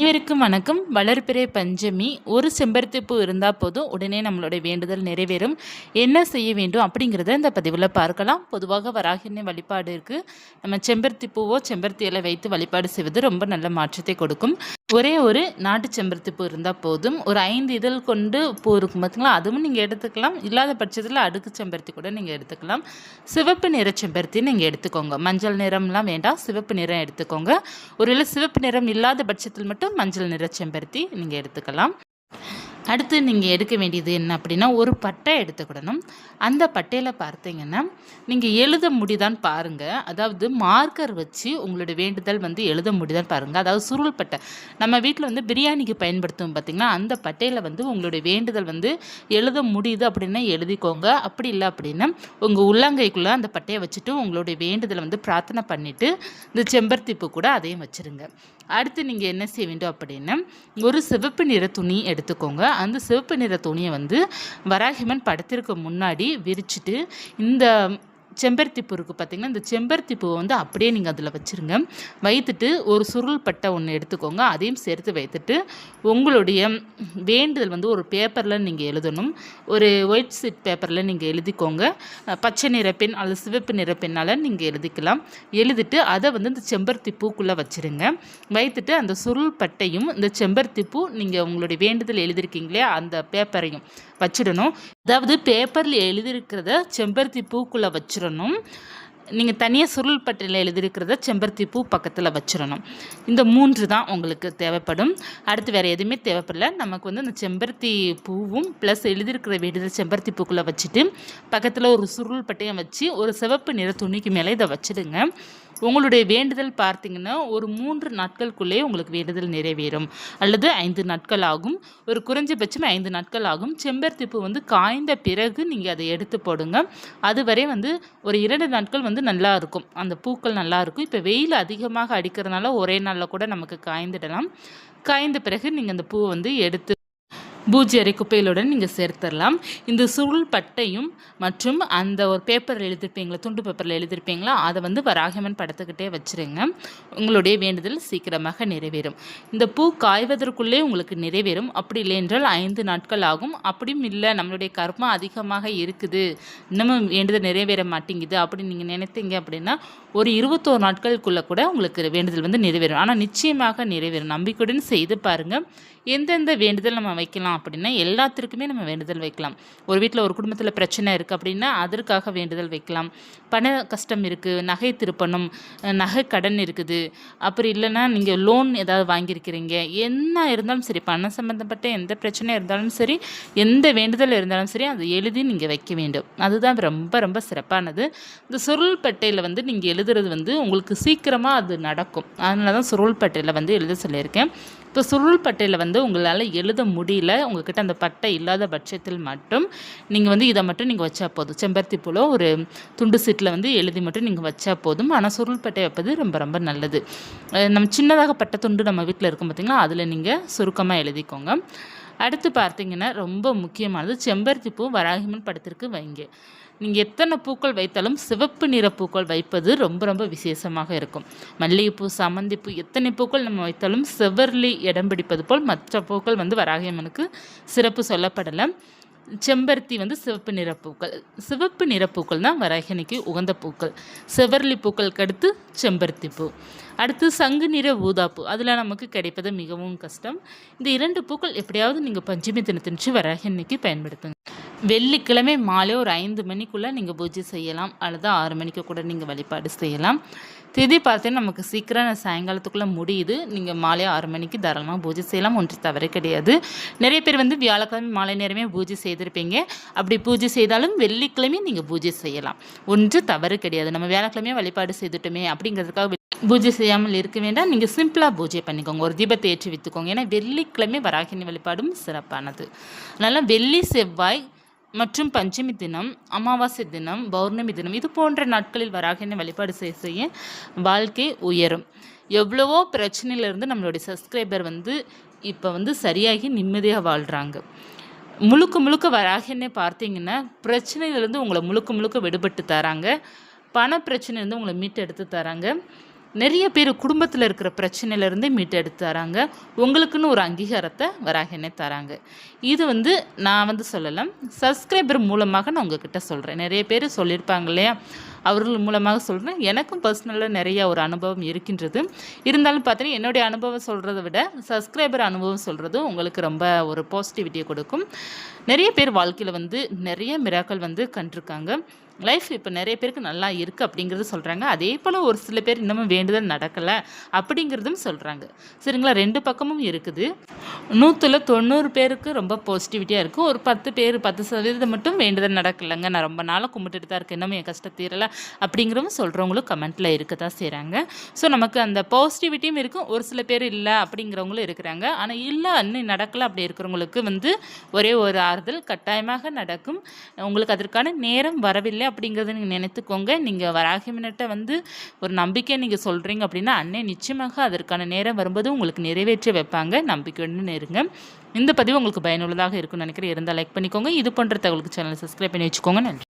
அனைவருக்கும் வணக்கம். வளர்பிறை பஞ்சமி ஒரு செம்பருத்தி பூ இருந்தால் போதும் உடனே நம்மளுடைய வேண்டுதல் நிறைவேறும். என்ன செய்ய வேண்டும் அப்படிங்கிறத இந்த பதிவில் பார்க்கலாம். பொதுவாக வராகினை வழிபாடு இருக்குது நம்ம செம்பருத்தி பூவோ செம்பருத்தி இலை வைத்து வழிபாடு செய்வது ரொம்ப நல்ல மாற்றத்தை கொடுக்கும். ஒரே ஒரு நாட்டு செம்பருத்தி பூ இருந்தால் போதும். ஒரு ஐந்து இதழ் கொண்டு பூ இருக்கும் பார்த்தீங்களா அதுவும் நீங்கள் எடுத்துக்கலாம். இல்லாத பட்சத்தில் அடுக்கு செம்பருத்தி கூட நீங்கள் எடுத்துக்கலாம். சிவப்பு நிற செம்பருத்தி நீங்கள் எடுத்துக்கோங்க. மஞ்சள் நிறம்லாம் வேண்டாம். சிவப்பு நிறம் எடுத்துக்கோங்க. ஒருவேளை சிவப்பு நிறம் இல்லாத பட்சத்தில் மட்டும் மஞ்சள் நிற செம்பருத்தி நீங்கள் எடுத்துக்கலாம். அடுத்து நீங்கள் எடுக்க வேண்டியது என்ன அப்படின்னா ஒரு பட்டை எடுத்துக்கிடணும். அந்த பட்டையில் பார்த்தீங்கன்னா நீங்கள் எழுத முடிதான் பாருங்கள் அதாவது மார்க்கர் வச்சு உங்களுடைய வேண்டுதல் வந்து எழுத முடிதான் பாருங்கள் அதாவது சுருள் பட்டை. நம்ம வீட்டில் வந்து பிரியாணிக்கு பயன்படுத்தும் பார்த்திங்கன்னா அந்த பட்டையில் வந்து உங்களுடைய வேண்டுதல் வந்து எழுத முடியுது அப்படின்னா எழுதிக்கோங்க. அப்படி இல்லை அப்படின்னா உங்கள் உள்ளங்கைக்குள்ளே அந்த பட்டையை வச்சுட்டு உங்களுடைய வேண்டுதலை வந்து பிரார்த்தனை பண்ணிவிட்டு இந்த செம்பருத்தி பூ கூட அதையும் வச்சுருங்க. அடுத்து நீங்கள் என்ன செய்ய வேண்டும் அப்படின்னா ஒரு சிவப்பு நிற துணி எடுத்துக்கோங்க. அந்த சிவப்பு நிற துணியை வந்து வராகிமன் படத்திற்கு முன்னாடி விரிச்சிட்டு இந்த செம்பருத்தி பூ இருக்குது பார்த்திங்கன்னா இந்த செம்பருத்தி பூவை வந்து அப்படியே நீங்கள் அதில் வச்சுருங்க. வைத்துட்டு ஒரு சுருள் பட்டை ஒன்று எடுத்துக்கோங்க. அதையும் சேர்த்து வைத்துட்டு உங்களுடைய வேண்டுதல் வந்து ஒரு பேப்பரில் நீங்கள் எழுதணும். ஒரு ஒயிட் ஷீட் பேப்பரில் நீங்கள் எழுதிக்கோங்க. பச்சை நிற பெண் அல்லது சிவப்பு நிறப்பெண்ணால் நீங்கள் எழுதிக்கலாம். எழுதிட்டு அதை வந்து இந்த செம்பருத்தி பூக்குள்ளே வச்சுருங்க. வைத்துட்டு அந்த சுருள் பட்டையும் இந்த செம்பருத்தி பூ நீங்கள் உங்களுடைய வேண்டுதல் எழுதியிருக்கீங்களே அந்த பேப்பரையும் வச்சிடணும். அதாவது பேப்பரில் எழுதியிருக்கிறத செம்பருத்தி பூக்குள்ளே வச்சிடணும் நீங்கள் தனியாக சுருள் பட்டியில் எழுதியிருக்கிறத செம்பருத்தி பூ பக்கத்தில் வச்சிடணும் இந்த மூன்று தான் உங்களுக்கு தேவைப்படும். அடுத்து வேறு எதுவுமே தேவைப்படல. நமக்கு வந்து அந்த செம்பருத்தி பூவும் ப்ளஸ் எழுதியிருக்கிற வேண்டுதல் செம்பருத்தி பூக்குள்ளே வச்சுட்டு பக்கத்தில் ஒரு சுருள் பட்டையும் வச்சு ஒரு சிவப்பு நிற துணிக்கு மேலே இதை வச்சுடுங்க. உங்களுடைய வேண்டுதல் பார்த்தீங்கன்னா ஒரு மூன்று நாட்களுக்குள்ளே உங்களுக்கு வேண்டுதல் நிறைவேறும். அல்லது ஐந்து நாட்கள் ஆகும். ஒரு குறைஞ்சபட்சம் ஐந்து நாட்கள் ஆகும். செம்பருத்தி பூ வந்து காய்ந்த பிறகு நீங்கள் அதை எடுத்து போடுங்க. அதுவரை வந்து ஒரு இரண்டு நாட்கள் வந்து நல்லா இருக்கும். அந்த பூக்கள் நல்லா இருக்கும். இப்போ வெயில் அதிகமாக அடிக்கிறதுனால ஒரே நாளில் கூட நமக்கு காய்ந்துடலாம். காய்ந்த பிறகு நீங்கள் அந்த பூவை வந்து எடுத்து பூஜை அறை குப்பைகளுடன் நீங்கள் சேர்த்துடலாம் இந்த சுருள் பட்டையும் மற்றும் அந்த ஒரு பேப்பரில் எழுதிருப்பீங்களா துண்டு பேப்பரில் எழுதிருப்பீங்களா அதை வந்து வராகமன் படத்துக்கிட்டே வச்சுருங்க. உங்களுடைய வேண்டுதல் சீக்கிரமாக நிறைவேறும். இந்த பூ காய்வதற்குள்ளே உங்களுக்கு நிறைவேறும். அப்படி இல்லை என்றால் ஐந்து நாட்கள் ஆகும். அப்படியும் இல்லை நம்மளுடைய கர்மம் அதிகமாக இருக்குது. இன்னமும் வேண்டுதல் நிறைவேற மாட்டேங்குது. அப்படின்னு நீங்கள் நினைத்தீங்க அப்படின்னா ஒரு இருபத்தோரு நாட்களுக்குள்ளே கூட உங்களுக்கு வேண்டுதல் வந்து நிறைவேறும். ஆனால் நிச்சயமாக நிறைவேறும். நம்பிக்கையுடன் செய்து பாருங்கள் எந்தெந்த வேண்டுதல் நம்ம வைக்கலாம்? அப்படின்னா எல்லாத்திற்குமே நம்ம வேண்டுதல் வைக்கலாம். ஒரு வீட்டில் ஒரு குடும்பத்தில் பிரச்சனை இருக்குது அப்படின்னா அதற்காக வேண்டுதல் வைக்கலாம். பண கஷ்டம் இருக்குது நகை திருப்பணம் நகை கடன் இருக்குது. அப்படி இல்லைன்னா நீங்கள் லோன் ஏதாவது வாங்கியிருக்கிறீங்க. என்ன இருந்தாலும் சரி பணம் சம்மந்தப்பட்ட எந்த பிரச்சனையாக இருந்தாலும் சரி எந்த வேண்டுதல் இருந்தாலும் சரி அதை எழுதி நீங்கள் வைக்க வேண்டும். அதுதான் ரொம்ப ரொம்ப சிறப்பானது. இந்த சுருள்பட்டையில் வந்து நீங்கள் எழுதுறது வந்து உங்களுக்கு சீக்கிரமாக அது நடக்கும். அதனால தான் சுருள்பட்டையில் வந்து எழுத சொல்லியிருக்கேன். இப்போ சுருள் பட்டையில் வந்து உங்களால் எழுத முடியல உங்ககிட்ட அந்த பட்டை இல்லாத பட்சத்தில் மட்டும் நீங்கள் வந்து இதை மட்டும் நீங்கள் வச்சா போதும். செம்பருத்தி பூவில் ஒரு துண்டு சீட்டில் வந்து எழுதி மட்டும் நீங்கள் வச்சா போதும். ஆனால் சுருள் பட்டை வைப்பது ரொம்ப ரொம்ப நல்லது. நம்ம சின்னதாக பட்ட துண்டு நம்ம வீட்டில் இருக்கும் பார்த்திங்களா அதில் நீங்கள் சுருக்கமாக எழுதிக்கோங்க. அடுத்து பார்த்தீங்கன்னா ரொம்ப முக்கியமானது செம்பருத்தி பூ வராகிமன் படத்திற்கு வைங்க. நீங்கள் எத்தனை பூக்கள் வைத்தாலும் சிவப்பு நிற பூக்கள் வைப்பது ரொம்ப ரொம்ப விசேஷமாக இருக்கும். மல்லிகைப்பூ சமந்திப்பூ எத்தனை பூக்கள் நம்ம வைத்தாலும் செவ்வர்லி இடம் பிடிப்பது போல் மற்ற பூக்கள் வந்து வராகியம்மனுக்கு சிறப்பு சொல்லப்படலை. செம்பருத்தி வந்து சிவப்பு நிற பூக்கள். சிவப்பு நிற பூக்கள் தான் வராகினிக்கு உகந்த பூக்கள். செவர்லி பூக்களுக்கு அடுத்து செம்பருத்தி பூ. அடுத்து சங்கு நிற ஊதாப்பூ அதில் நமக்கு கிடைப்பது மிகவும் கஷ்டம். இந்த இரண்டு பூக்கள் எப்படியாவது நீங்கள் பஞ்சமி தினத்தினிச்சு வராகினிக்கு பயன்படுத்துங்க. வெள்ளிக்கிழமை மாலை ஒரு ஐந்து மணிக்குள்ளே நீங்கள் பூஜை செய்யலாம். அல்லது ஆறு மணிக்கு கூட நீங்கள் வழிபாடு செய்யலாம். திதி பார்த்தீங்கன்னா நமக்கு சீக்கிரம் சாயங்காலத்துக்குள்ளே முடியுது. நீங்கள் மாலை ஆறு மணிக்கு தாராளமாக பூஜை செய்யலாம். ஒன்று தவறு கிடையாது. நிறைய பேர் வந்து வியாழக்கிழமை மாலை நேரமே பூஜை செய்திருப்பீங்க. அப்படி பூஜை செய்தாலும் வெள்ளிக்கிழமையும் நீங்கள் பூஜை செய்யலாம். ஒன்று தவறு கிடையாது. நம்ம வியாழக்கிழமையே வழிபாடு செய்துட்டோமே அப்படிங்கிறதுக்காக பூஜை செய்யாமல் இருக்க வேண்டாம். நீங்கள் சிம்பிளாக பூஜை பண்ணிக்கோங்க. ஒரு தீபத்தை ஏற்றி விற்றுக்கோங்க ஏன்னா வெள்ளிக்கிழமை வராகினி வழிபாடும் சிறப்பானது. அதனால் வெள்ளி செவ்வாய் மற்றும் பஞ்சமி தினம் அமாவாசை தினம் பௌர்ணமி தினம் இது போன்ற நாட்களில் வராகின வழிபாடு செய்ய செய்ய வாழ்க்கை உயரும். எவ்வளவோ பிரச்சனையிலேருந்து நம்மளுடைய சப்ஸ்கிரைபர் வந்து இப்போ வந்து சரியாகி நிம்மதியாக வாழ்கிறாங்க முழுக்க முழுக்க வராகினே பார்த்தீங்கன்னா பிரச்சனையிலேருந்து உங்களை முழுக்க முழுக்க விடுபட்டு தராங்க. பண பிரச்சனையிலேருந்து உங்களை மீட்டு எடுத்து தராங்க. நிறைய பேர் குடும்பத்தில் இருக்கிற பிரச்சனையிலேருந்து மீட்டெடுத்து தராங்க உங்களுக்குன்னு ஒரு அங்கீகாரத்தை வராகினே தராங்க. இது வந்து நான் வந்து சொல்லலாம். சப்ஸ்கிரைபர் மூலமாக நான் உங்ககிட்ட சொல்கிறேன் நிறைய பேர் சொல்லியிருப்பாங்க இல்லையா? அவர்கள் மூலமாக சொல்கிறேன் எனக்கும் பர்சனலாக நிறைய ஒரு அனுபவம் இருக்கின்றது. இருந்தாலும் பார்த்தீங்கன்னா என்னுடைய அனுபவம் சொல்கிறத விட சப்ஸ்கிரைபர் அனுபவம் சொல்கிறது உங்களுக்கு ரொம்ப ஒரு பாசிட்டிவிட்டியை கொடுக்கும். நிறைய பேர் வாழ்க்கையில் வந்து நிறைய மிராக்கள் வந்து கண்டிருக்காங்க. லைஃப் இப்போ நிறைய பேருக்கு நல்லா இருக்குது அப்படிங்கிறது சொல்கிறாங்க அதே போல் ஒரு சில பேர் இன்னமும் வேண்டுதல் நடக்கலை அப்படிங்கிறதும் சொல்கிறாங்க சரிங்களா? ரெண்டு பக்கமும் இருக்குது. நூற்றில் தொண்ணூறு பேருக்கு ரொம்ப பாசிட்டிவிட்டியாக இருக்கும் ஒரு பத்து பேர் பத்து சதவீதம் மட்டும் வேண்டுதல் நடக்கலைங்க. நான் ரொம்ப நாளாக கும்பிட்டுட்டு தான் இருக்கேன். இன்னமும் என் கஷ்டம் தீரலை. அப்படிங்கிறவும் சொல்கிறவங்களும் கமெண்ட்டில் இருக்க தான் செய்கிறாங்க ஸோ நமக்கு அந்த பாசிட்டிவிட்டியும் இருக்கும். ஒரு சில பேர் இல்லை அப்படிங்கிறவங்களும் இருக்கிறாங்க. ஆனால் இல்லை இன்னும் நடக்கலை அப்படி இருக்கிறவங்களுக்கு வந்து ஒரே ஒரு ஆறுதல் கட்டாயமாக நடக்கும். உங்களுக்கு அதற்கான நேரம் வரவில்லை அப்படிங்கிறத நீங்கள் நினைத்துக்கோங்க. நீங்கள் வராகிமினட்டை வந்து ஒரு நம்பிக்கை நீங்கள் சொல்கிறீங்க அப்படின்னா அன்னை நிச்சயமாக அதற்கான நேரம் வரும்போது உங்களுக்கு நிறைவேற்றி வைப்பாங்க. நம்பிக்கையுடன் இருங்க. இந்த பதிவு உங்களுக்கு பயனுள்ளதாக இருக்கும்னு நினைக்கிறேன். இருந்தால் லைக் பண்ணிக்கோங்க. இது போன்ற தகவலுக்கு சேனலை சப்ஸ்கிரைப் பண்ணி வச்சுக்கோங்க. நன்றி.